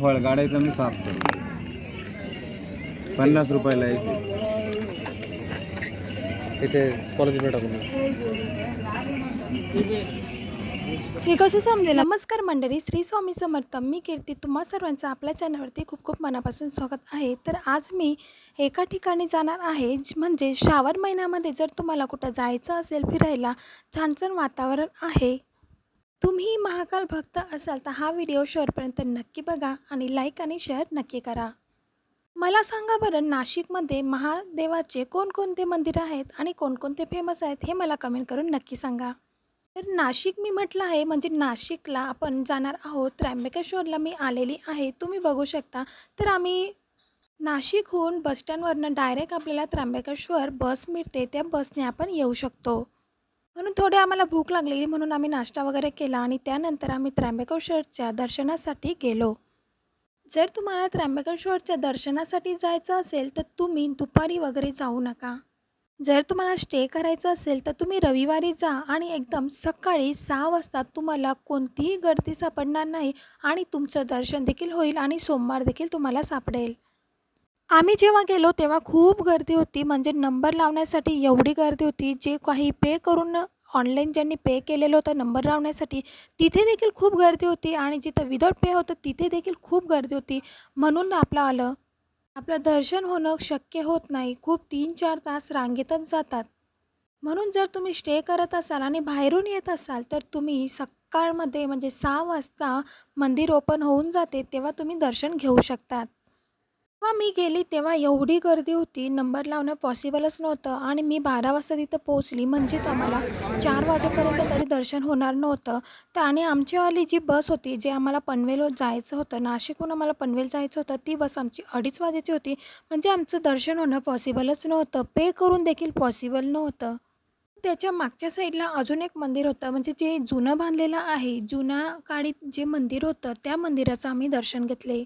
फळ काढायचं मी साफ करतो पन्नास रुपयाला एक. इथे टाकून द्या. हे कसं समजेल? नमस्कार मंडळी श्री स्वामी समर्थ. मी कीर्ती. तुम्हा सर्वांचं आपल्या चॅनलवरती खूप खूप मनापासून स्वागत आहे. तर आज मी एका ठिकाणी जाणार आहे म्हणजे श्रावण महिन्यामध्ये जर तुम्हाला कुठं जायचं असेल फिरायला छान छान वातावरण आहे तुम्ही महाकाल भक्त असाल तर हा व्हिडिओ शेअरपर्यंत नक्की बघा आणि लाईक आणि शेअर नक्की करा. मला सांगा बरं नाशिकमध्ये महादेवाचे कोणकोणते मंदिर आहेत आणि कोणकोणते फेमस आहेत हे मला कमेंट करून नक्की सांगा. तर नाशिक मी म्हटलं आहे म्हणजे नाशिकला आपण जाणार आहोत त्र्यंबकेश्वरला मी आलेली आहे. तुम्ही बघू शकता. तर आम्ही नाशिकहून बसस्टँडवरनं डायरेक्ट आपल्याला त्र्यंबकेश्वर बस मिळते. त्या बसने आपण येऊ शकतो. म्हणून थोडी आम्हाला भूक लागली म्हणून आम्ही नाश्ता वगैरे केला आणि त्यानंतर आम्ही त्र्यंबकेश्वरच्या दर्शनासाठी गेलो. जर तुम्हाला त्र्यंबकेश्वरच्या दर्शनासाठी जायचं असेल तर तुम्ही दुपारी वगैरे जाऊ नका. जर तुम्हाला स्टे करायचं असेल तर तुम्ही रविवारी जा आणि एकदम सकाळी सहा वाजता तुम्हाला कोणतीही गर्दी सापडणार नाही आणि तुमचं दर्शन देखील होईल आणि सोमवार देखील तुम्हाला सापडेल. आम्ही जेव्हा गेलो तेव्हा खूप गर्दी होती. म्हणजे नंबर लावण्यासाठी एवढी गर्दी होती जे काही पे करून ऑनलाईन ज्यांनी पे केलेलं होतं नंबर लावण्यासाठी तिथे देखील खूप गर्दी होती. आणि जिथं विदाऊट पे होतं तिथे देखील खूप गर्दी होती. म्हणून आपलं आलं. आपलं दर्शन होणं शक्य होत नाही. खूप तीन चार तास रांगेतच जातात. म्हणून जर तुम्ही स्टे करत असाल आणि बाहेरून येत असाल तर तुम्ही सकाळमध्ये म्हणजे सहा वाजता मंदिर ओपन होऊन जाते तेव्हा तुम्ही दर्शन घेऊ शकतात. जेव्हा मी गेली तेव्हा एवढी गर्दी होती. नंबर लावणं पॉसिबलच नव्हतं आणि मी बारा वाजता तिथं पोचली म्हणजेच आम्हाला चार वाजेपर्यंत तरी दर्शन होणार नव्हतं. तर आणि आमचीवाली जी बस होती जे आम्हाला पनवेल जायचं होतं नाशिकहून आम्हाला पनवेल जायचं होतं ती बस आमची अडीच वाजेची होती. म्हणजे आमचं दर्शन होणं पॉसिबलच नव्हतं. पे करून देखील पॉसिबल नव्हतं. त्याच्या मागच्या साईडला अजून एक मंदिर होतं. म्हणजे जे जुनं बांधलेलं आहे जुन्या काळीत जे मंदिर होतं त्या मंदिराचं आम्ही दर्शन घेतले.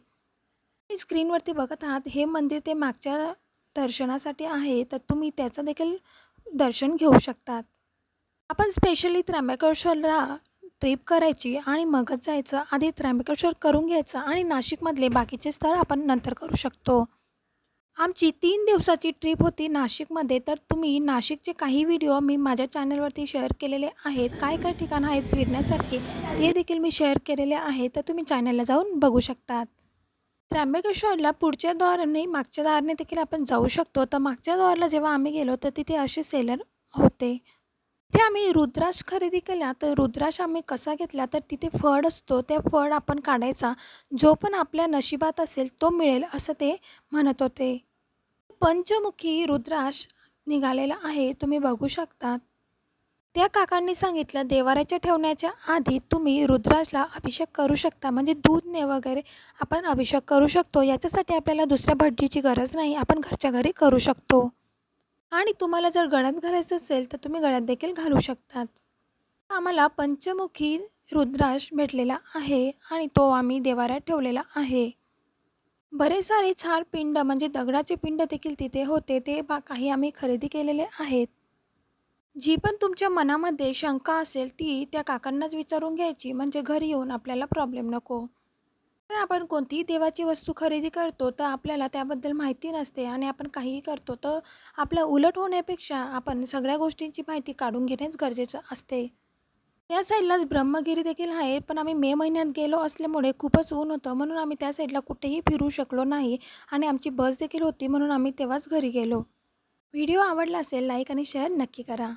स्क्रीनवरती बघत आहात हे मंदिर ते मागच्या दर्शनासाठी आहे तर तुम्ही त्याचं देखील दर्शन घेऊ शकतात. आपण स्पेशली त्र्यंबकेश्वरला ट्रिप करायची आणि मगच जायचं आधी त्र्यंबकेश्वर करून घ्यायचं आणि नाशिकमधले बाकीचे स्थळ आपण नंतर करू शकतो. आमची तीन दिवसाची ट्रिप होती नाशिकमध्ये तर तुम्ही नाशिकचे काही व्हिडिओ मी माझ्या चॅनलवरती शेअर केलेले आहेत. काय काय ठिकाणं आहेत फिरण्यासारखे ते देखील मी शेअर केलेले आहेत तर तुम्ही चॅनलला जाऊन बघू शकतात. त्र्यंबकेश्वरला पुढच्या द्वाराने मागच्या दाराने देखील आपण जाऊ शकतो. तर मागच्या द्वारला जेव्हा आम्ही गेलो तर तिथे असे सेलर होते. तिथे आम्ही रुद्राक्ष खरेदी केला. तर रुद्राक्ष आम्ही कसा घेतला? तर तिथे फळ असतो. त्या फळ आपण काढायचा. जो पण आपल्या नशिबात असेल तो मिळेल असं ते म्हणत होते. पंचमुखी रुद्राक्ष निघालेला आहे. तुम्ही बघू शकता त्या काकांनी सांगितलं देवाऱ्याच्या ठेवण्याच्या आधी तुम्ही रुद्राजला अभिषेक करू शकता. म्हणजे दूधने वगैरे आपण अभिषेक करू शकतो. याच्यासाठी आपल्याला दुसऱ्या भटजीची गरज नाही. आपण घरच्या घरी करू शकतो. आणि तुम्हाला जर गळ्यात घालायचं असेल तर तुम्ही गळ्यात देखील घालू शकतात. आम्हाला पंचमुखी रुद्राश भेटलेला आहे आणि तो आम्ही देवाऱ्यात ठेवलेला आहे. बरेच सारे छान पिंड म्हणजे दगडाचे पिंड देखील तिथे होते. ते बा काही आम्ही खरेदी केलेले आहेत. जी पण तुमच्या मनामध्ये शंका असेल ती त्या काकांनाच विचारून घ्यायची. म्हणजे घरी येऊन आपल्याला प्रॉब्लेम नको. तर आपण कोणतीही देवाची वस्तू खरेदी करतो तर आपल्याला त्याबद्दल माहिती नसते आणि आपण काहीही करतो तर आपलं उलट होण्यापेक्षा आपण सगळ्या गोष्टींची माहिती काढून घेणेच गरजेचं असते. त्या साईडलाच ब्रह्मगिरी देखील आहे पण आम्ही मे महिन्यात गेलो असल्यामुळे खूपच ऊन होतं. म्हणून आम्ही त्या साईडला कुठेही फिरू शकलो नाही आणि आमची बस देखील होती म्हणून आम्ही तेव्हाच घरी गेलो. व्हिडिओ आवडला असेल लाईक आणि शेअर नक्की करा.